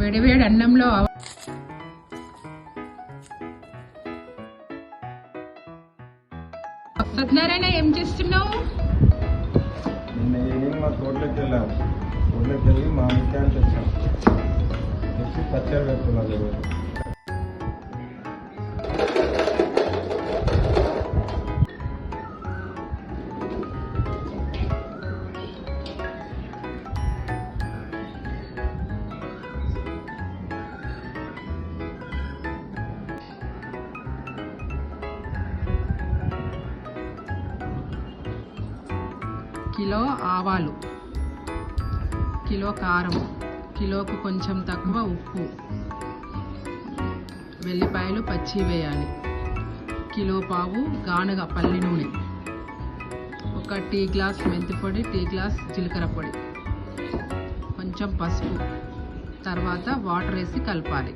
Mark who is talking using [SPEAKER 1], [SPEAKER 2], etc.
[SPEAKER 1] వేడివేడి అన్నంలో సత్యనారాయణ ఏం చేస్తున్నావు?
[SPEAKER 2] నిన్న ఈవినింగ్ మా తోటలోకి వెళ్ళాం. తోటలోకి వెళ్ళి మామిడికాయలు తెచ్చాం. తెచ్చి పచ్చడి పెట్టుకున్నాం ఈరోజు.
[SPEAKER 1] కిలో ఆవాలు. కిలో కారం. కిలోకు కొంచెం తక్కువ ఉప్పు. వెల్లిపాయలు పచ్చి వేయాలి. కిలో పావు గానుగ పల్లి నూనె. ఒక టీ గ్లాస్ మెంతి పొడి టీ గ్లాస్ జీలకర్ర పొడి. కొంచెం పసుపు. తర్వాత వాటర్ వేసి కలపాలి.